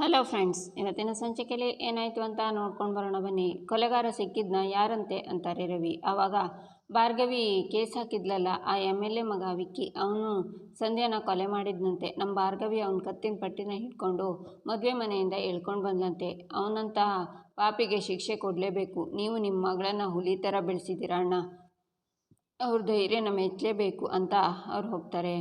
Hello friends, ಇವತ್ತಿನ ಸಂಚಿಕೆಯಲ್ಲಿ ಏನಾಯಿತು ಅಂತ ನೋಡ್ಕೊಂಡು ಬರೋಣ ಬನ್ನಿ. ಕೊಲೆಗಾರ ಸಿಕ್ಕಿದ್ನ ಯಾರಂತೆ ಅಂತಾರೆ ರವಿ. ಆವಾಗ ಭಾರ್ಗವಿ ಕೇಸ್ ಹಾಕಿದ್ಲಲ್ಲ, ಆ ಎಂ ಎಲ್ ಎ ಮಗ ವಿಕ್ಕಿ. ಅವನು ಸಂಧ್ಯಾನ ಕೊಲೆ ಮಾಡಿದ್ನಂತೆ. ನಮ್ಮ ಭಾರ್ಗವಿ ಅವನ ಕತ್ತಿನ ಪಟ್ಟಿನ ಹಿಡ್ಕೊಂಡು ಮದುವೆ ಮನೆಯಿಂದ ಎಳ್ಕೊಂಡು ಬಂದಂತೆ ಅವನಂತಹ ಪಾಪಿಗೆ ಶಿಕ್ಷೆ ಕೊಡಲೇಬೇಕು. ನೀವು ನಿಮ್ಮ ಮಗಳನ್ನು ಹುಲಿ ಥರ ಬೆಳೆಸಿದ್ದೀರ ಅಣ್ಣ. ಅವ್ರ ನಮ್ಮ ಹೆಚ್ಚಲೇಬೇಕು ಅಂತ ಅವ್ರು ಹೋಗ್ತಾರೆ.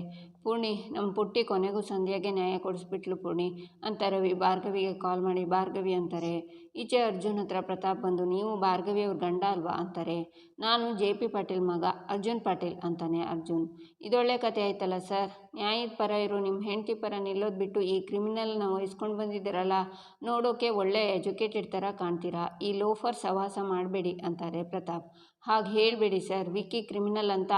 ಪೂರ್ಣಿ ನಮ್ಮ ಪುಟ್ಟಿ ಕೊನೆಗೂ ಸಂಧ್ಯಾಗೆ ನ್ಯಾಯ ಕೊಡಿಸ್ಬಿಟ್ಲು ಪೂರ್ಣಿ ಅಂತ ರವಿ ಭಾರ್ಗವಿಗೆ ಕಾಲ್ ಮಾಡಿ, ಭಾರ್ಗವಿ ಅಂತಾರೆ. ಈಚೆ ಅರ್ಜುನ್ ಹತ್ರ ಪ್ರತಾಪ್ ಬಂದು, ನೀವು ಭಾರ್ಗವಿ ಅವ್ರ ಗಂಡ ಅಲ್ವಾ? ಅಂತಾರೆ. ನಾನು ಜೆ ಪಿ ಪಾಟೀಲ್ ಮಗ, ಅರ್ಜುನ್ ಪಾಟೀಲ್, ಅಂತಾನೆ ಅರ್ಜುನ್. ಇದೊಳ್ಳೆ ಕತೆ ಆಯ್ತಲ್ಲ ಸರ್? ನ್ಯಾಯದ ಪರ ಇರೋ ನಿಮ್ಮ ಹೆಂಡತಿ ಪರ ನಿಲ್ಲೋದು ಬಿಟ್ಟು ಈ ಕ್ರಿಮಿನಲ್ನ ವಹಿಸ್ಕೊಂಡು ಬಂದಿದ್ದೀರಲ್ಲ? ನೋಡೋಕೆ ಒಳ್ಳೆ ಎಜುಕೇಟೆಡ್ ಥರ ಕಾಣ್ತೀರಾ? ಈ ಲೋಫರ್ ಸವಾಸ ಮಾಡಬೇಡಿ, ಅಂತಾರೆ ಪ್ರತಾಪ್. ಹಾಗೆ ಹೇಳಬೇಡಿ ಸರ್, ವಿಕ್ಕಿ ಕ್ರಿಮಿನಲ್ ಅಂತ.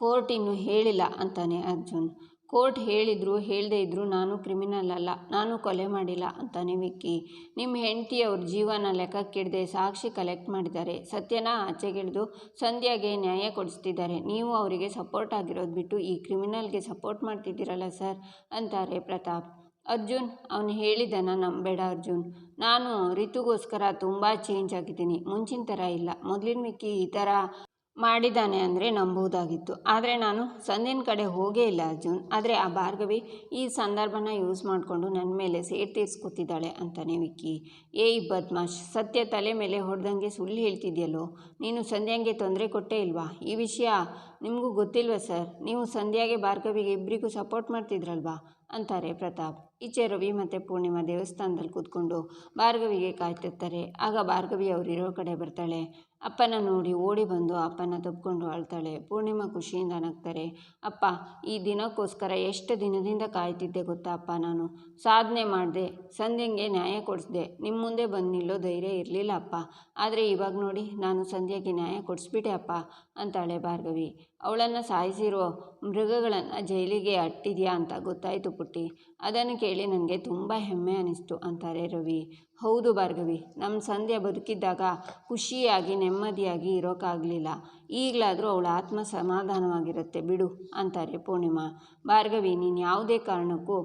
ಕೋರ್ಟ್ ಇನ್ನು ಹೇಳಿಲ್ಲ ಅಂತಾನೆ ಅರ್ಜುನ್. ಕೋರ್ಟ್ ಹೇಳಿದ್ರು, ಹೇಳದೇ ಇದ್ದರೂ ನಾನು ಕ್ರಿಮಿನಲ್ ಅಲ್ಲ, ನಾನು ಕೊಲೆ ಮಾಡಿಲ್ಲ ಅಂತಾನೆ ವಿಕ್ಕಿ. ನಿಮ್ಮ ಹೆಂಡತಿಯವ್ರ ಜೀವನ ಲೆಕ್ಕಕ್ಕಿಡದೆ ಸಾಕ್ಷಿ ಕಲೆಕ್ಟ್ ಮಾಡಿದ್ದಾರೆ. ಸತ್ಯನ ಆಚೆಗಿಳಿದು ಸಂಧ್ಯಾಗೆ ನ್ಯಾಯ ಕೊಡಿಸ್ತಿದ್ದಾರೆ. ನೀವು ಅವರಿಗೆ ಸಪೋರ್ಟ್ ಆಗಿರೋದು ಬಿಟ್ಟು ಈ ಕ್ರಿಮಿನಲ್ಗೆ ಸಪೋರ್ಟ್ ಮಾಡ್ತಿದ್ದೀರಲ್ಲ ಸರ್, ಅಂತಾರೆ ಪ್ರತಾಪ್. ಅರ್ಜುನ್, ಅವನು ಹೇಳಿದ್ದನ್ನು ನಂಬೇಡ ಅರ್ಜುನ್. ನಾನು ಋತುಗೋಸ್ಕರ ತುಂಬ ಚೇಂಜ್ ಆಗಿದ್ದೀನಿ. ಮುಂಚಿನ ಥರ ಇಲ್ಲ. ಮೊದಲಿನ ಮಿಕ್ಕಿ ಈ ಥರ ಮಾಡಿದ್ದಾನೆ ಅಂದರೆ ನಂಬುವುದಾಗಿತ್ತು. ಆದರೆ ನಾನು ಸಂಧ್ಯನ ಕಡೆ ಹೋಗೇ ಇಲ್ಲ ಅರ್ಜುನ್. ಆದರೆ ಆ ಭಾರ್ಗವಿ ಈ ಸಂದರ್ಭನ ಯೂಸ್ ಮಾಡಿಕೊಂಡು ನನ್ನ ಮೇಲೆ ಸೇರ್ ತೀರ್ಸ್ಕೊತಿದ್ದಾಳೆ ಅಂತಾನೆ ವಿಕ್ಕಿ. ಏಯ್ ಬದ್ಮಾಶ್, ಸತ್ಯ ತಲೆ ಮೇಲೆ ಹೊಡೆದಂಗೆ ಸುಳ್ಳು ಹೇಳ್ತಿದ್ಯಲ್ಲೋ? ನೀನು ಸಂಧ್ಯಾಂಗೆ ತೊಂದರೆ ಕೊಟ್ಟೇ ಇಲ್ವಾ? ಈ ವಿಷಯ ನಿಮಗೂ ಗೊತ್ತಿಲ್ವಾ ಸರ್? ನೀವು ಸಂಧ್ಯಾಗೆ ಭಾರ್ಗವಿಗೆ ಇಬ್ಬರಿಗೂ ಸಪೋರ್ಟ್ ಮಾಡ್ತಿದ್ರಲ್ವಾ? ಅಂತಾರೆ ಪ್ರತಾಪ್. ಈಚೆ ರವಿ ಮತ್ತು ಪೂರ್ಣಿಮಾ ದೇವಸ್ಥಾನದಲ್ಲಿ ಕೂತ್ಕೊಂಡು ಭಾರ್ಗವಿಗೆ ಕಾಯ್ತಿರ್ತಾರೆ. ಆಗ ಭಾರ್ಗವಿ ಅವರಿರೋ ಕಡೆ ಬರ್ತಾಳೆ. ಅಪ್ಪನ ನೋಡಿ ಓಡಿ ಬಂದು ಅಪ್ಪನ ತಬ್ಕೊಂಡು ಅಳ್ತಾಳೆ ಪೂರ್ಣಿಮಾ ಖುಷಿಯಿಂದ ನಗ್ತಾರೆ. ಅಪ್ಪ, ಈ ದಿನಕ್ಕೋಸ್ಕರ ಎಷ್ಟು ದಿನದಿಂದ ಕಾಯ್ತಿದ್ದೆ ಗೊತ್ತಾ ಅಪ್ಪ ನಾನು? ಸಾಧನೆ ಮಾಡಿದೆ, ಸಂಧ್ಯಂಗೆ ನ್ಯಾಯ ಕೊಡಿಸ್ದೆ. ನಿಮ್ಮ ಮುಂದೆ ಬಂದು ನಿಲ್ಲೋ ಧೈರ್ಯ ಇರಲಿಲ್ಲ ಅಪ್ಪ. ಆದರೆ ಇವಾಗ ನೋಡಿ ನಾನು ಸಂಧ್ಯಾಗೆ ನ್ಯಾಯ ಕೊಡಿಸ್ಬಿಟ್ಟೆ ಅಪ್ಪ, ಅಂತಾಳೆ ಭಾರ್ಗವಿ. ಅವಳನ್ನು ಸಾಯಿಸಿರೋ ಮೃಗಗಳನ್ನು ಜೈಲಿಗೆ ಅಟ್ಟಿದೆಯಾ ಅಂತ ಗೊತ್ತಾಯಿತು ಪುಟ್ಟಿ. ಅದನ್ನು ಕೇಳಿ ನನಗೆ ತುಂಬ ಹೆಮ್ಮೆ ಅನ್ನಿಸ್ತು ಅಂತಾರೆ ರವಿ. ಹೌದು ಭಾರ್ಗವಿ ನಮ್ಮ ಸಂಧ್ಯಾ ಬದುಕಿದ್ದಾಗ ಖುಷಿಯಾಗಿ ನೆಮ್ಮದಿಯಾಗಿ ಇರೋಕ್ಕಾಗಲಿಲ್ಲ ಈಗಲಾದರೂ ಅವಳ ಆತ್ಮ ಸಮಾಧಾನವಾಗಿರುತ್ತೆ ಬಿಡು ಅಂತಾರೆ ಪೂರ್ಣಿಮಾ. ಭಾರ್ಗವಿ, ನೀನು ಯಾವುದೇ ಕಾರಣಕ್ಕೂ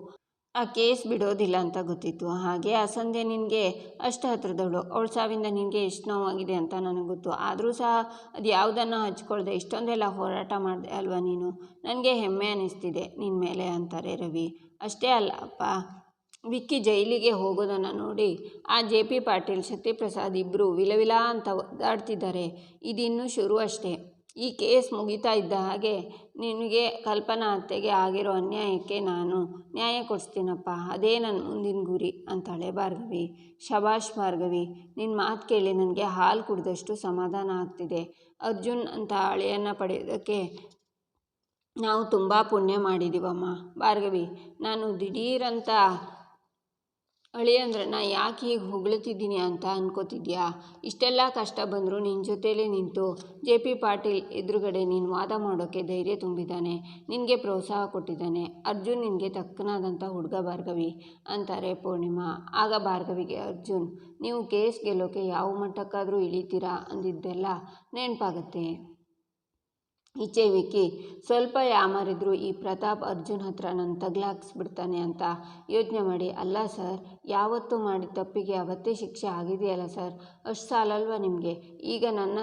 ಆ ಕೇಸ್ ಬಿಡೋದಿಲ್ಲ ಅಂತ ಗೊತ್ತಿತ್ತು. ಹಾಗೆ ಆ ಸಂಧ್ಯೆ ನಿನಗೆ ಅಷ್ಟು ಹತ್ರದವಳು. ಅವಳ ಸಾವಿಂದ ನಿನಗೆ ಎಷ್ಟು ನೋವಾಗಿದೆ ಅಂತ ನನಗೆ ಗೊತ್ತು. ಆದರೂ ಸಹ ಅದು ಯಾವುದನ್ನು ಹಚ್ಕೊಳ್ದೆ. ಇಷ್ಟೊಂದೆಲ್ಲ ಹೋರಾಟ ಮಾಡಿದೆ ಅಲ್ವಾ ನೀನು? ನನಗೆ ಹೆಮ್ಮೆ ಅನ್ನಿಸ್ತಿದೆ ನಿನ್ನ ಮೇಲೆ ಅಂತಾರೆ ರವಿ. ಅಷ್ಟೇ ಅಲ್ಲ ಅಪ್ಪ. ವಿಕ್ಕಿ ಜೈಲಿಗೆ ಹೋಗೋದನ್ನು ನೋಡಿ ಆ ಜೆ ಪಿ ಪಾಟೀಲ್, ಶಕ್ತಿಪ್ರಸಾದ್ ಇಬ್ಬರು ವಿಲವಿಲ ಅಂತ ಒದ್ದಾಡ್ತಿದ್ದಾರೆ. ಇದಿನ್ನೂ ಶುರು ಅಷ್ಟೇ. ಈ ಕೇಸ್ ಮುಗಿತಾ ಇದ್ದ ಹಾಗೆ ನಿನಗೆ ಕಲ್ಪನಾ ಅತ್ತೆಗೆ ಆಗಿರೋ ಅನ್ಯಾಯಕ್ಕೆ ನಾನು ನ್ಯಾಯ ಕೊಡಿಸ್ತೀನಪ್ಪ. ಅದೇ ನನ್ನ ಮುಂದಿನ ಗುರಿ ಅಂತಾಳೆ ಭಾರ್ಗವಿ. ಶಬಾಷ್ ಭಾರ್ಗವಿ ನಿನ್ನ ಮಾತು ಕೇಳಿ ನನಗೆ ಹಾಲು ಕುಡಿದಷ್ಟು ಸಮಾಧಾನ ಆಗ್ತಿದೆ. ಅರ್ಜುನ್ ಅಂತ ಅಳೆಯನ್ನು ಪಡೆಯೋದಕ್ಕೆ ನಾವು ತುಂಬ ಪುಣ್ಯ ಮಾಡಿದ್ದೀವಮ್ಮ ಭಾರ್ಗವಿ, ನಾನು ದಿಢೀರಂತ ಅಳಿಯಂದ್ರನ್ನ ಯಾಕೆ ಹೀಗೆ ಹೊಗಳುತ್ತಿದ್ದೀನಿ ಅಂತ ಅನ್ಕೋತಿದ್ಯಾ? ಇಷ್ಟೆಲ್ಲ ಕಷ್ಟ ಬಂದರೂ ನಿನ್ನ ಜೊತೇಲಿ ನಿಂತು ಜೆ ಪಿ ಪಾಟೀಲ್ ಎದುರುಗಡೆ ನೀನು ವಾದ ಮಾಡೋಕ್ಕೆ ಧೈರ್ಯ ತುಂಬಿದ್ದಾನೆ, ನಿನಗೆ ಪ್ರೋತ್ಸಾಹ ಕೊಟ್ಟಿದ್ದಾನೆ. ಅರ್ಜುನ್ ನಿನಗೆ ತಕ್ಕನಾದಂಥ ಹುಡುಗ ಭಾರ್ಗವಿ ಅಂತಾರೆ ಪೂರ್ಣಿಮಾ. ಆಗ ಭಾರ್ಗವಿಗೆ, ಅರ್ಜುನ್, ನೀವು ಕೇಸ್ ಗೆಲ್ಲೋಕೆ ಯಾವ ಮಟ್ಟಕ್ಕಾದರೂ ಇಳಿತೀರಾ ಅಂದಿದ್ದೆಲ್ಲ ನೆನಪಾಗುತ್ತೆ. ಈಚೆ ವಿಕ್ಕಿ ಸ್ವಲ್ಪ ಯಾಮಾರಿದ್ರು ಈ ಪ್ರತಾಪ್ ಅರ್ಜುನ್ ಹತ್ರ ನನ್ನ ತಗ್ಲಾಕ್ಸ್ಬಿಡ್ತಾನೆ ಅಂತ ಯೋಚನೆ ಮಾಡಿ, ಅಲ್ಲ ಸರ್, ಯಾವತ್ತು ಮಾಡಿದ ತಪ್ಪಿಗೆ ಅವತ್ತೇ ಶಿಕ್ಷೆ ಆಗಿದೆಯಲ್ಲ ಸರ್? ಅಷ್ಟು ಸಾಲಲ್ವ ನಿಮಗೆ? ಈಗ ನನ್ನ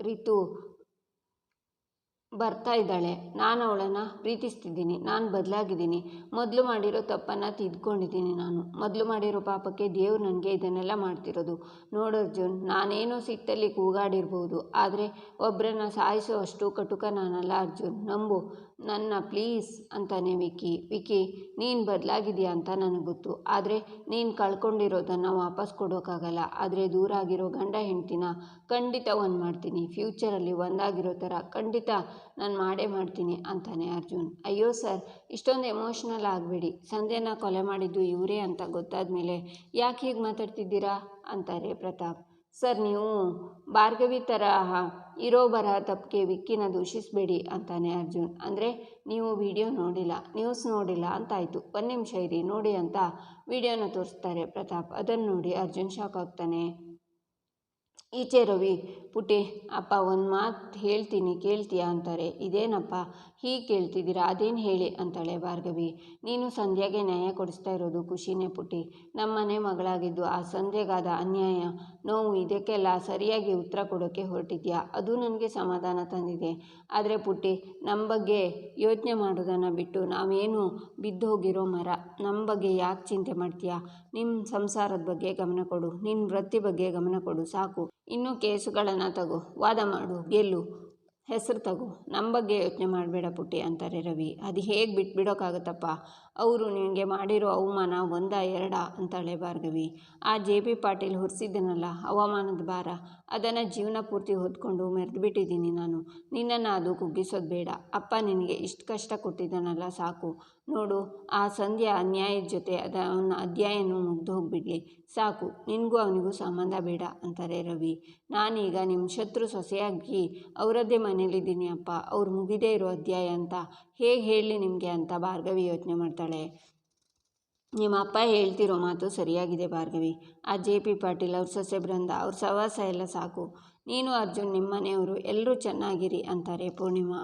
ರೀತು ಬರ್ತಾ ಇದ್ದಾಳೆ. ನಾನು ಅವಳನ್ನು ಪ್ರೀತಿಸ್ತಿದ್ದೀನಿ. ನಾನು ಬದಲಾಗಿದ್ದೀನಿ. ಮೊದಲು ಮಾಡಿರೋ ತಪ್ಪನ್ನು ತಿದ್ಕೊಂಡಿದ್ದೀನಿ ನಾನು. ಮೊದಲು ಮಾಡಿರೋ ಪಾಪಕ್ಕೆ ದೇವ್ರು ನನಗೆ ಇದನ್ನೆಲ್ಲ ಮಾಡ್ತಿರೋದು. ನೋಡು ಅರ್ಜುನ್, ನಾನೇನೋ ಸಿಟ್ಟಲ್ಲಿ ಕೂಗಾಡಿರ್ಬೋದು. ಆದರೆ ಒಬ್ಬರನ್ನ ಸಾಯಿಸೋ ಅಷ್ಟು ಕಟುಕ ನಾನಲ್ಲ ಅರ್ಜುನ್. ನಂಬು. ನನ್ನ ಪ್ಲೀಸ್ ಅಂತಾನೆ ವಿಕಿ. ವಿಕಿ, ನೀನು ಬದಲಾಗಿದೆಯಾ ಅಂತ ನನಗೆ ಗೊತ್ತು. ಆದರೆ ನೀನು ಕಳ್ಕೊಂಡಿರೋದನ್ನು ವಾಪಸ್ ಕೊಡೋಕ್ಕಾಗಲ್ಲ ಆದರೆ ದೂರ ಆಗಿರೋ ಗಂಡ ಹೆಂಡ್ತಿನ ಖಂಡಿತ ಒಂದು ಮಾಡ್ತೀನಿ. ಫ್ಯೂಚರಲ್ಲಿ ಒಂದಾಗಿರೋ ಥರ ಖಂಡಿತ ನಾನು ಮಾಡೇ ಮಾಡ್ತೀನಿ ಅಂತಾನೆ ಅರ್ಜುನ್. ಅಯ್ಯೋ ಸರ್, ಇಷ್ಟೊಂದು ಎಮೋಷ್ನಲ್ ಆಗಬೇಡಿ. ಸಂಧ್ಯಾನ ಕೊಲೆ ಮಾಡಿದ್ದು ಇವರೇ ಅಂತ ಗೊತ್ತಾದ ಮೇಲೆ ಯಾಕೆ ಹೀಗೆ ಮಾತಾಡ್ತಿದ್ದೀರಾ? ಅಂತಾರೆ ಪ್ರತಾಪ್. ಸರ್, ನೀವು ಭಾರ್ಗವಿ ಥರ ಇರೋ ಬರಹ ತಪ್ಪಿಗೆ ವಿಕ್ಕಿನ ದೂಷಿಸಬೇಡಿ ಅಂತಾನೆ ಅರ್ಜುನ್. ಅಂದರೆ ನೀವು ವಿಡಿಯೋ ನೋಡಿಲ್ಲ, ನ್ಯೂಸ್ ನೋಡಿಲ್ಲ ಅಂತಾಯಿತು. ಒಂದು ನಿಮಿಷ ಇರಿ, ನೋಡಿ ಅಂತ ವಿಡಿಯೋನ ತೋರಿಸ್ತಾರೆ ಪ್ರತಾಪ್. ಅದನ್ನು ನೋಡಿ ಅರ್ಜುನ್ ಶಾಕ್ ಆಗ್ತಾನೆ. ಈಚೆ ರವಿ ಪುಟಿ ಅಪ್ಪ ಒಂದು ಮಾತು ಹೇಳ್ತೀನಿ ಕೇಳ್ತೀಯಾ ಅಂತಾರೆ. ಇದೇನಪ್ಪ? ಹೀಗೆ ಕೇಳ್ತಿದ್ದೀರಾ? ಅದೇನು ಹೇಳಿ? ಅಂತಾಳೆ ಭಾರ್ಗವಿ. ನೀನು ಸಂಧ್ಯಾಗೆ ನ್ಯಾಯ ಕೊಡಿಸ್ತಾ ಇರೋದು ಖುಷಿನೇ ಪುಟ್ಟಿ. ನಮ್ಮನೆ ಮಗಳಾಗಿದ್ದು ಆ ಸಂಧ್ಯೆಗಾದ ಅನ್ಯಾಯ, ನೋವು ಇದಕ್ಕೆಲ್ಲ ಸರಿಯಾಗಿ ಉತ್ತರ ಕೊಡೋಕ್ಕೆ ಹೊರಟಿದ್ಯಾ? ಅದು ನನಗೆ ಸಮಾಧಾನ ತಂದಿದೆ. ಆದರೆ ಪುಟ್ಟಿ ನಮ್ಮ ಬಗ್ಗೆ ಯೋಚನೆ ಮಾಡೋದನ್ನು ಬಿಟ್ಟು ನಾವೇನು ಬಿದ್ದೋಗಿರೋ ಮರ? ನಮ್ಮ ಬಗ್ಗೆ ಯಾಕೆ ಚಿಂತೆ ಮಾಡ್ತೀಯಾ? ನಿಮ್ಮ ಸಂಸಾರದ ಬಗ್ಗೆ ಗಮನ ಕೊಡು. ನಿನ್ನ ವೃತ್ತಿ ಬಗ್ಗೆ ಗಮನ ಕೊಡು. ಸಾಕು. ಇನ್ನೂ ಕೇಸುಗಳನ್ನು ತಗೋ. ವಾದ ಮಾಡು. ಗೆಲ್ಲು. ಹೆಸರು ತಗೋ. ನಮ್ಮ ಬಗ್ಗೆ ಯೋಚನೆ ಮಾಡಬೇಡ ಪುಟ್ಟಿ ಅಂತಾರೆ ರವಿ. ಅದು ಹೇಗೆ ಬಿಟ್ಬಿಡೋಕ್ಕಾಗತ್ತಪ್ಪ ಅವರು ನಿನಗೆ ಮಾಡಿರೋ ಅವಮಾನ ಒಂದ ಎರಡ ಅಂತಾಳೆ ಭಾರ್ಗವಿ. ಆ ಜೆ ಪಿ ಪಾಟೀಲ್ ಹೊರಿಸಿದ್ದನಲ್ಲ ಅವಮಾನದ ಭಾರ. ಅದನ್ನು ಜೀವನ ಪೂರ್ತಿ ಹೊತ್ಕೊಂಡು ಮೆರೆದು ಬಿಟ್ಟಿದ್ದೀನಿ ನಾನು. ನಿನ್ನನ್ನು ಅದು ಕುಗ್ಗಿಸೋದು ಬೇಡ. ಅಪ್ಪ ನಿನಗೆ ಇಷ್ಟು ಕಷ್ಟ ಕೊಟ್ಟಿದ್ದಾನಲ್ಲ ಸಾಕು. ನೋಡು, ಆ ಸಂಧ್ಯಾ ಅನ್ಯಾಯದ ಜೊತೆ ಅದ, ಅವನ ಅಧ್ಯಾಯನೂ ಮುಗ್ದು ಹೋಗ್ಬಿಡ್ಲಿ. ಸಾಕು, ನಿನಗೂ ಅವನಿಗೂ ಸಂಬಂಧ ಬೇಡ, ಅಂತಾರೆ ರವಿ. ನಾನೀಗ ನಿಮ್ಮ ಶತ್ರು ಸೊಸೆಯಾಗಿ ಅವರದ್ದೇ ಮನೇಲಿದ್ದೀನಿ ಅಪ್ಪ, ಅವ್ರು ಮುಗಿದೇ ಇರೋ ಅಧ್ಯಾಯ ಅಂತ. ಹೇಗೆ ಹೇಳಲಿ ನಿಮಗೆ ಅಂತ ಭಾರ್ಗವಿ ಯೋಚನೆ ಮಾಡ್ತಾಳೆ. ನಿಮ್ಮ ಅಪ್ಪ ಹೇಳ್ತಿರೋ ಮಾತು ಸರಿಯಾಗಿದೆ ಭಾರ್ಗವಿ. ಆ ಜೆ ಪಿ ಪಾಟೀಲ್ ಅವ್ರ ಸೊಸೆ ಬೃಂದ, ಅವ್ರ ಸವಾಸ ಎಲ್ಲ ಸಾಕು. ನೀನು ಅರ್ಜುನ್ ನಿಮ್ಮ ಮನೆಯವರು ಎಲ್ಲರೂ ಚೆನ್ನಾಗಿರಿ, ಅಂತಾರೆ ಪೂರ್ಣಿಮಾ.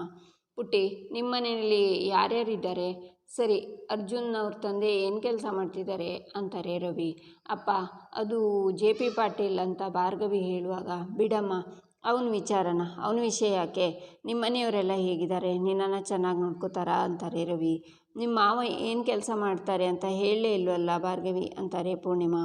ಪುಟ್ಟಿ ನಿಮ್ಮ ಮನೆಯಲ್ಲಿ ಯಾರ್ಯಾರಿದ್ದಾರೆ? ಸರಿ, ಅರ್ಜುನ್ ಅವ್ರ ತಂದೆ ಏನು ಕೆಲಸ ಮಾಡ್ತಿದ್ದಾರೆ ಅಂತಾರೆ ರವಿ. ಅಪ್ಪ, ಅದು ಜೆ ಪಿ ಪಾಟೀಲ್ ಅಂತ ಭಾರ್ಗವಿ ಹೇಳುವಾಗ, ಬಿಡಮ್ಮ, ಅವನ ವಿಚಾರನ, ಅವನ ವಿಷಯ ಯಾಕೆ? ನಿಮ್ಮ ಮನೆಯವರೆಲ್ಲ ಹೇಗಿದ್ದಾರೆ? ನಿನ್ನನ್ನು ಚೆನ್ನಾಗಿ ನೋಡ್ಕೋತಾರಾ? ಅಂತಾರೆ ರವಿ. ನಿಮ್ಮ ಮಾವ ಏನು ಕೆಲಸ ಮಾಡ್ತಾರೆ ಅಂತ ಹೇಳಲೇ ಇಲ್ವಲ್ಲ ಭಾರ್ಗವಿ? ಅಂತಾರೆ ಪೂರ್ಣಿಮಾ.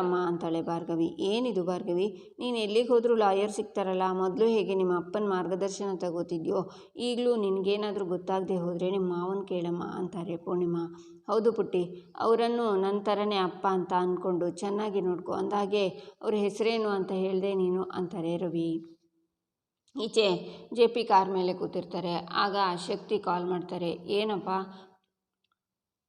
ಅಮ್ಮ ಅಂತಾಳೆ ಭಾರ್ಗವಿ. ಏನಿದು ಭಾರ್ಗವಿ? ನೀನು ಎಲ್ಲಿಗೆ ಹೋದರೂ ಲಾಯರ್ ಸಿಗ್ತಾರಲ್ಲ, ಮೊದಲು ಹೇಗೆ ನಿಮ್ಮ ಅಪ್ಪನ ಮಾರ್ಗದರ್ಶನ ತಗೋತಿದ್ಯೋ? ಈಗಲೂ ನಿನಗೇನಾದರೂ ಗೊತ್ತಾಗದೆ ಹೋದರೆ ನಿಮ್ಮ ಮಾವನ ಕೇಳಮ್ಮ, ಅಂತಾರೆ ಪೂರ್ಣಿಮಾ. ಹೌದು ಪುಟ್ಟಿ, ಅವರನ್ನು ನನ್ನ ಥರನೇ ಅಪ್ಪ ಅಂತ ಅಂದ್ಕೊಂಡು ಚೆನ್ನಾಗಿ ನೋಡ್ಕೊ ಅಂದಾಗೆ ಅವ್ರ ಹೆಸರೇನು ಅಂತ ಹೇಳಿದೆ ನೀನು, ಅಂತಾರೆ ರವಿ. ಈಚೆ ಜೆ ಪಿ ಕಾರ್ ಮೇಲೆ ಕೂತಿರ್ತಾರೆ. ಆಗ ಶಕ್ತಿ ಕಾಲ್ ಮಾಡ್ತಾರೆ. ಏನಪ್ಪ?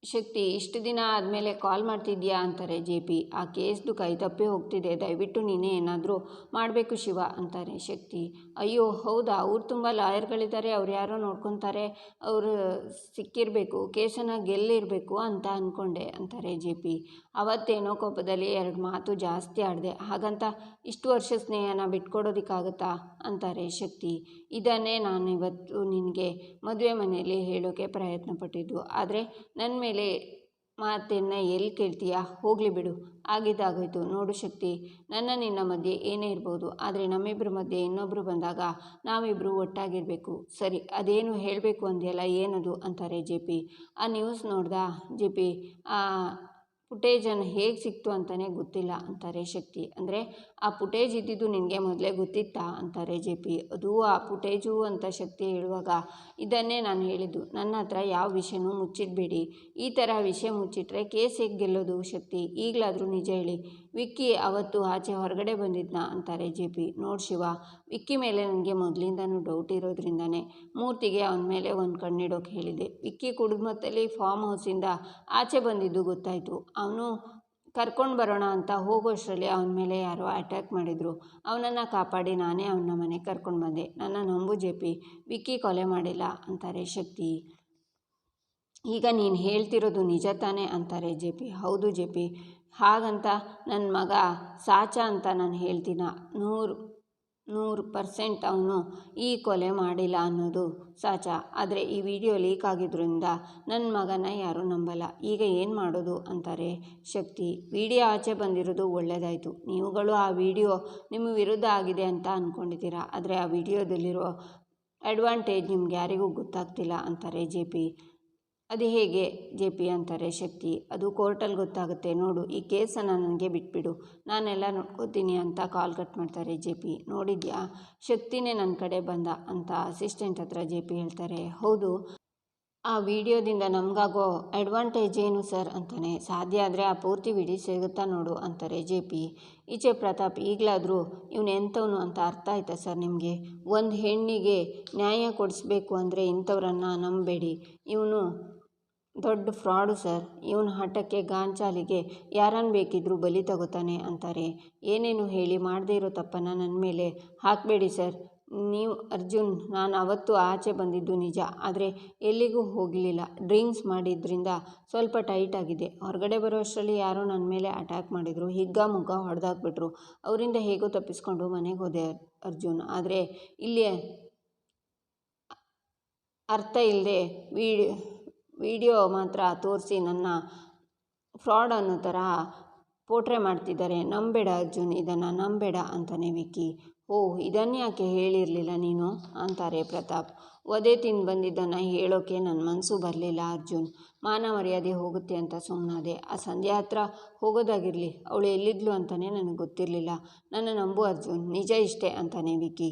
ಶಕ್ತಿ, ಇಷ್ಟು ದಿನ ಆದಮೇಲೆ ಕಾಲ್ ಮಾಡ್ತಿದ್ಯಾ ಅಂತಾರೆ ಜೆ ಪಿ. ಆ ಕೇಸ್ದು ಕೈ ತಪ್ಪಿ ಹೋಗ್ತಿದೆ. ದಯವಿಟ್ಟು ನೀನೇ ಏನಾದರೂ ಮಾಡಬೇಕು ಶಿವ ಅಂತಾರೆ ಶಕ್ತಿ. ಅಯ್ಯೋ, ಹೌದಾ? ಅವ್ರು ತುಂಬ ಲಾಯರ್ಗಳಿದ್ದಾರೆ ಅವ್ರು ಯಾರೋ ನೋಡ್ಕೊತಾರೆ. ಅವರು ಸಿಕ್ಕಿರಬೇಕು. ಕೇಸನ್ನು ಗೆಲ್ಲಿರಬೇಕು ಅಂತ ಅಂದ್ಕೊಂಡೆ ಅಂತಾರೆ ಜೆ ಪಿ. ಅವತ್ತೇನೋ ಕೋಪದಲ್ಲಿ ಎರಡು ಮಾತು ಜಾಸ್ತಿ ಆಡಿದೆ. ಹಾಗಂತ ಇಷ್ಟು ವರ್ಷ ಸ್ನೇಹನ ಬಿಟ್ಕೊಡೋದಕ್ಕಾಗತ್ತಾ? ಅಂತಾರೆ ಶಕ್ತಿ. ಇದನ್ನೇ ನಾನು ಇವತ್ತು ನಿನಗೆ ಮದುವೆ ಮನೆಯಲ್ಲಿ ಹೇಳೋಕ್ಕೆ ಪ್ರಯತ್ನ ಪಟ್ಟಿದ್ದು ಆದರೆ ನನ್ನ ಮೇಲೆ ಮಾತನ್ನು ಎಲ್ಲಿ ಕೇಳ್ತೀಯಾ? ಹೋಗಲಿ ಬಿಡು. ಆಗಿದ್ದಾಗೋಯ್ತು. ನೋಡು ಶಕ್ತಿ, ನನ್ನ ನಿನ್ನ ಮಧ್ಯೆ ಏನೇ ಇರ್ಬೋದು, ಆದರೆ ನಮ್ಮಿಬ್ಬರ ಮಧ್ಯೆ ಇನ್ನೊಬ್ಬರು ಬಂದಾಗ ನಾವಿಬ್ಬರು ಒಟ್ಟಾಗಿರಬೇಕು. ಸರಿ, ಅದೇನು ಹೇಳಬೇಕು ಅಂದೆಯಲ್ಲ ಏನದು? ಅಂತಾರೆ ಜೆ ಪಿ. ಆ ನ್ಯೂಸ್ ನೋಡ್ದಾ? ಜೆ ಪಿ ಫುಟೇಜನ್ನು ಹೇಗೆ ಸಿಕ್ತು ಅಂತಲೇ ಗೊತ್ತಿಲ್ಲ, ಅಂತಾರೆ ಶಕ್ತಿ. ಅಂದರೆ ಆ ಪುಟೇಜ್ ಇದ್ದಿದ್ದು ನಿನಗೆ ಮೊದಲೇ ಗೊತ್ತಿತ್ತಾ? ಅಂತಾರೆ ಜೆ ಪಿ. ಅದು ಆ ಪುಟೇಜು ಅಂತ ಶಕ್ತಿ ಹೇಳುವಾಗ ಇದನ್ನೇ ನಾನು ಹೇಳಿದ್ದು. ನನ್ನ ಹತ್ರ ಯಾವ ವಿಷಯನೂ ಮುಚ್ಚಿಡಬೇಡಿ. ಈ ಥರ ವಿಷಯ ಮುಚ್ಚಿಟ್ರೆ ಕೇಸ್ ಹೇಗೆ ಗೆಲ್ಲೋದು ಶಕ್ತಿ? ಈಗಲಾದರೂ ನಿಜ ಹೇಳಿ. ವಿಕ್ಕಿ ಅವತ್ತು ಆಚೆ ಹೊರಗಡೆ ಬಂದಿದ್ನ, ಅಂತಾರೆ ಜೆ ಪಿ. ನೋಡಿ ಶಿವ, ವಿಕ್ಕಿ ಮೇಲೆ ನನಗೆ ಮೊದಲಿಂದನೂ ಡೌಟ್ ಇರೋದ್ರಿಂದನೇ ಮೂರ್ತಿಗೆ ಅವನ ಮೇಲೆ ಒಂದು ಕಣ್ಣಿಡೋಕೆ ಹೇಳಿದೆ. ವಿಕ್ಕಿ ಕುಡುಮತ್ತಲ್ಲಿ ಫಾರ್ಮ್ ಹೌಸಿಂದ ಆಚೆ ಬಂದಿದ್ದು ಗೊತ್ತಾಯಿತು. ಅವನು ಕರ್ಕೊಂಡು ಬರೋಣ ಅಂತ ಹೋಗೋಷ್ಟರಲ್ಲಿ ಅವನ ಮೇಲೆ ಯಾರೋ ಅಟ್ಯಾಕ್ ಮಾಡಿದರು. ಅವನನ್ನು ಕಾಪಾಡಿ ನಾನೇ ಅವನ ಮನೆಗೆ ಕರ್ಕೊಂಡು ಬಂದೆ. ನನ್ನ ನಂಬು ಜೆ ಪಿ, ವಿಕ್ಕಿ ಕೊಲೆ ಮಾಡಿಲ್ಲ ಅಂತಾರೆ ಶಕ್ತಿ. ಈಗ ನೀನು ಹೇಳ್ತಿರೋದು ನಿಜ ತಾನೇ ಅಂತಾರೆ ಜೆ ಪಿ. ಹೌದು ಜೆ ಪಿ. ಹಾಗಂತ ನನ್ನ ಮಗ ಸಾಚ ಅಂತ ನಾನು ಹೇಳ್ತೀನ. ನೂರು ನೂರು ಪರ್ಸೆಂಟ್ ಅವನು ಈ ಕೊಲೆ ಮಾಡಿಲ್ಲ ಅನ್ನೋದು ಸಾಚ. ಆದರೆ ಈ ವಿಡಿಯೋ ಲೀಕ್ ಆಗಿದ್ದರಿಂದ ನನ್ನ ಮಗನ ಯಾರೂ ನಂಬಲ್ಲ. ಈಗ ಏನು ಮಾಡೋದು? ಅಂತಾರೆ ಶಕ್ತಿ. ವಿಡಿಯೋ ಆಚೆ ಬಂದಿರೋದು ಒಳ್ಳೆಯದಾಯಿತು ನೀವುಗಳು ಆ ವಿಡಿಯೋ ನಿಮ್ಮ ವಿರುದ್ಧ ಆಗಿದೆ ಅಂತ ಅಂದ್ಕೊಂಡಿದ್ದೀರಾ ಆದರೆ ಆ ವಿಡಿಯೋದಲ್ಲಿರೋ ಅಡ್ವಾಂಟೇಜ್ ನಿಮ್ಗೆ ಯಾರಿಗೂ ಗೊತ್ತಾಗ್ತಿಲ್ಲ, ಅಂತಾರೆ ಜೆ ಪಿ. ಅದು ಹೇಗೆ ಜೆ ಪಿ ಅಂತಾರೆ ಶಕ್ತಿ? ಅದು ಕೋರ್ಟಲ್ಲಿ ಗೊತ್ತಾಗುತ್ತೆ. ನೋಡು, ಈ ಕೇಸನ್ನು ನನಗೆ ಬಿಟ್ಬಿಡು. ನಾನೆಲ್ಲ ನೋಡ್ಕೋತೀನಿ ಅಂತ ಕಾಲ್ ಕಟ್ ಮಾಡ್ತಾರೆ ಜೆ ಪಿ. ನೋಡಿದ್ಯಾ? ಶಕ್ತಿನೇ ನನ್ನ ಕಡೆ ಬಂದ ಅಂತ ಅಸಿಸ್ಟೆಂಟ್ ಹತ್ರ ಜೆ ಪಿ ಹೇಳ್ತಾರೆ. ಹೌದು, ಆ ವಿಡಿಯೋದಿಂದ ನಮಗಾಗೋ ಅಡ್ವಾಂಟೇಜ್ ಏನು ಸರ್ ಅಂತಾನೆ? ಸಾಧ್ಯ ಆದರೆ ಆ ಪೂರ್ತಿ ವಿಡಿಯೋ ಸಿಗುತ್ತಾ ನೋಡು ಅಂತಾರೆ ಜೆ ಪಿ. ಈಚೆ ಪ್ರತಾಪ್, ಈಗಲಾದರೂ ಇವನು ಎಂಥವನು ಅಂತ ಅರ್ಥ ಆಯ್ತಾ ಸರ್ ನಿಮಗೆ? ಒಂದು ಹೆಣ್ಣಿಗೆ ನ್ಯಾಯ ಕೊಡಿಸ್ಬೇಕು ಅಂದರೆ ಇಂಥವ್ರನ್ನ ನಂಬಬೇಡಿ ಇವನು ದೊಡ್ಡ ಫ್ರಾಡು, ಸರ್. ಇವನ ಹಠಕ್ಕೆ ಗಾಂಚಾಲಿಗೆ ಯಾರನ್ನು ಬೇಕಿದ್ರೂ ಬಲಿ ತಗೋತಾನೆ ಅಂತಾರೆ. ಏನೇನು ಹೇಳಿ ಮಾಡದೇ ಇರೋ ತಪ್ಪನ್ನು ನನ್ನ ಮೇಲೆ ಹಾಕಬೇಡಿ, ಸರ್. ನೀವು, ಅರ್ಜುನ್, ನಾನು ಅವತ್ತು ಆಚೆ ಬಂದಿದ್ದು ನಿಜ. ಆದರೆ ಎಲ್ಲಿಗೂ ಹೋಗಲಿಲ್ಲ. ಡ್ರಿಂಕ್ಸ್ ಮಾಡಿದ್ರಿಂದ ಸ್ವಲ್ಪ ಟೈಟ್ ಆಗಿದೆ. ಹೊರಗಡೆ ಬರೋ ಅಷ್ಟರಲ್ಲಿ ಯಾರೋ ನನ್ನ ಮೇಲೆ ಅಟ್ಯಾಕ್ ಮಾಡಿದರು. ಹಿಗ್ಗ ಮುಗ್ಗ ಹೊಡೆದಾಕ್ಬಿಟ್ರು. ಅವರಿಂದ ಹೇಗೋ ತಪ್ಪಿಸ್ಕೊಂಡು ಮನೆಗೆ ಹೋದೆ ಅರ್ಜುನ್. ಆದರೆ ಇಲ್ಲಿ ಅರ್ಥ ಇಲ್ಲದೆ ವಿಡಿ ವಿಡಿಯೋ ಮಾತ್ರ ತೋರಿಸಿ ನನ್ನ ಫ್ರಾಡ್ ಅನ್ನೋ ಥರ ಪೋಟ್ರೆ ಮಾಡ್ತಿದ್ದಾರೆ. ನಂಬೇಡ ಅರ್ಜುನ್, ಇದನ್ನು ನಂಬೇಡ ಅಂತಾನೆ ವಿಕ್ಕಿ. ಓ ಇದನ್ಯಾಕೆ ಹೇಳಿರಲಿಲ್ಲ ನೀನು? ಅಂತಾರೆ ಪ್ರತಾಪ್. ಒದೆ ತಿಂದು ಬಂದಿದ್ದನ್ನು ಹೇಳೋಕೆ ನನ್ನ ಮನಸ್ಸು ಬರಲಿಲ್ಲ ಅರ್ಜುನ್. ಮಾನ ಮರ್ಯಾದೆ ಹೋಗುತ್ತೆ ಅಂತ ಸುಮ್ಮನಾದೆ ಆ ಸಂಧ್ಯಾ ಹತ್ರ ಹೋಗೋದಾಗಿರಲಿ, ಅವಳು ಎಲ್ಲಿದ್ಲು ಅಂತಲೇ ನನಗೆ ಗೊತ್ತಿರಲಿಲ್ಲ. ನನ್ನ ನಂಬು ಅರ್ಜುನ್, ನಿಜ ಇಷ್ಟೆ ಅಂತಾನೆ ವಿಕ್ಕಿ.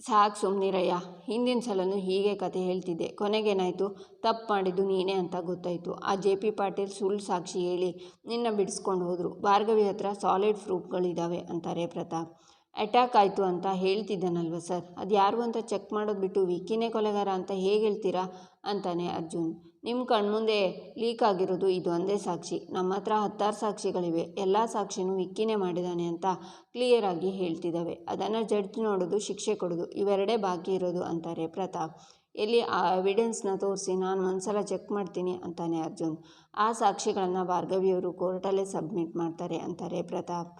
ಸಾಕು ಸುಮ್ಮನಿರಯ್ಯ ಹಿಂದಿನ ಸಲನೂ ಹೀಗೆ ಕತೆ ಹೇಳ್ತಿದ್ದೆ. ಕೊನೆಗೇನಾಯಿತು? ತಪ್ಪು ಮಾಡಿದ್ದು ನೀನೇ ಅಂತ ಗೊತ್ತಾಯಿತು. ಆ ಜೆ ಪಿ ಪಾಟೀಲ್ ಸುಳ್ಳು ಸಾಕ್ಷಿ ಹೇಳಿ ನಿನ್ನ ಬಿಡಿಸ್ಕೊಂಡು ಹೋದರು. ಭಾರ್ಗವಿ ಹತ್ರ ಸಾಲಿಡ್ ಪ್ರೂಫ್ಗಳಿದ್ದಾವೆ ಅಂತಾರೆ ಪ್ರತಾಪ್. ಅಟ್ಯಾಕ್ ಆಯಿತು ಅಂತ ಹೇಳ್ತಿದ್ದಾನಲ್ವ ಸರ್? ಅದು ಯಾರು ಅಂತ ಚೆಕ್ ಮಾಡೋದು ಬಿಟ್ಟು ವಿಕ್ಕಿನೇ ಕೊಲೆಗಾರ ಅಂತ ಹೇಗೆ ಹೇಳ್ತೀರಾ? ಅಂತಾನೆ ಅರ್ಜುನ್. ನಿಮ್ಮ ಕಣ್ಮುಂದೆ ಲೀಕ್ ಆಗಿರೋದು ಇದು ಒಂದೇ ಸಾಕ್ಷಿ. ನಮ್ಮ ಹತ್ರ ಹತ್ತಾರು ಸಾಕ್ಷಿಗಳಿವೆ. ಎಲ್ಲ ಸಾಕ್ಷಿನೂ ವಿಕ್ಕಿನೇ ಮಾಡಿದ್ದಾನೆ ಅಂತ ಕ್ಲಿಯರಾಗಿ ಹೇಳ್ತಿದ್ದಾವೆ ಅದನ್ನು ಜಡ್ಜ್ ನೋಡೋದು, ಶಿಕ್ಷೆ ಕೊಡೋದು, ಇವೆರಡೇ ಬಾಕಿ ಇರೋದು ಅಂತಾರೆ ಪ್ರತಾಪ್. ಎಲ್ಲಿ ಆ ಎವಿಡೆನ್ಸ್ನ ತೋರಿಸಿ ನಾನು ಒಂದ್ಸಲ ಚೆಕ್ ಮಾಡ್ತೀನಿ ಅಂತಾನೆ ಅರ್ಜುನ್. ಆ ಸಾಕ್ಷಿಗಳನ್ನು ಭಾರ್ಗವಿಯವರು ಕೋರ್ಟಲ್ಲೇ ಸಬ್ಮಿಟ್ ಮಾಡ್ತಾರೆ ಅಂತಾರೆ ಪ್ರತಾಪ್.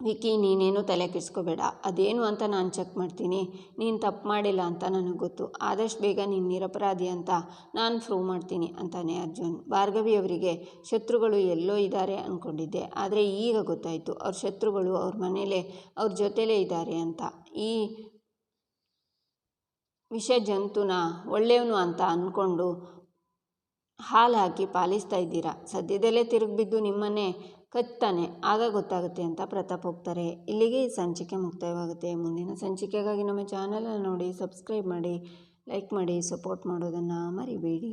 ವಿಕ್ಕಿ, ನೀನೇನು ತಲೆ ಕೆಡಿಸ್ಕೋಬೇಡ. ಅದೇನು ಅಂತ ನಾನು ಚೆಕ್ ಮಾಡ್ತೀನಿ. ನೀನು ತಪ್ಪು ಮಾಡಿಲ್ಲ ಅಂತ ನನಗೆ ಗೊತ್ತು. ಆದಷ್ಟು ಬೇಗ ನೀನು ನಿರಪರಾಧಿ ಅಂತ ನಾನು ಪ್ರೂವ್ ಮಾಡ್ತೀನಿ ಅಂತಾನೆ ಅರ್ಜುನ್. ಭಾರ್ಗವಿಯವರಿಗೆ ಶತ್ರುಗಳು ಎಲ್ಲೋ ಇದ್ದಾರೆ ಅಂದ್ಕೊಂಡಿದ್ದೆ ಆದರೆ ಈಗ ಗೊತ್ತಾಯಿತು, ಅವ್ರ ಶತ್ರುಗಳು ಅವ್ರ ಮನೇಲೆ ಅವ್ರ ಜೊತೆಲೇ ಇದ್ದಾರೆ ಅಂತ. ಈ ವಿಷ ಜಂತುನ ಒಳ್ಳೆಯವನು ಅಂತ ಅಂದ್ಕೊಂಡು ಹಾಲು ಹಾಕಿ ಪಾಲಿಸ್ತಾ ಇದ್ದೀರಾ? ಸದ್ಯದಲ್ಲೇ ತಿರುಗಿಬಿದ್ದು ನಿಮ್ಮನ್ನೇ ಕಚ್ತಾನೆ ಆಗ ಗೊತ್ತಾಗುತ್ತೆ ಅಂತ ಪ್ರತಾಪ್ ಹೋಗ್ತಾರೆ. ಇಲ್ಲಿಗೆ ಈ ಸಂಚಿಕೆ ಮುಕ್ತಾಯವಾಗುತ್ತೆ. ಮುಂದಿನ ಸಂಚಿಕೆಗಾಗಿ ನಮ್ಮ ಚಾನಲನ್ನು ನೋಡಿ, ಸಬ್ಸ್ಕ್ರೈಬ್ ಮಾಡಿ, ಲೈಕ್ ಮಾಡಿ, ಸಪೋರ್ಟ್ ಮಾಡೋದನ್ನು ಮರಿಬೇಡಿ.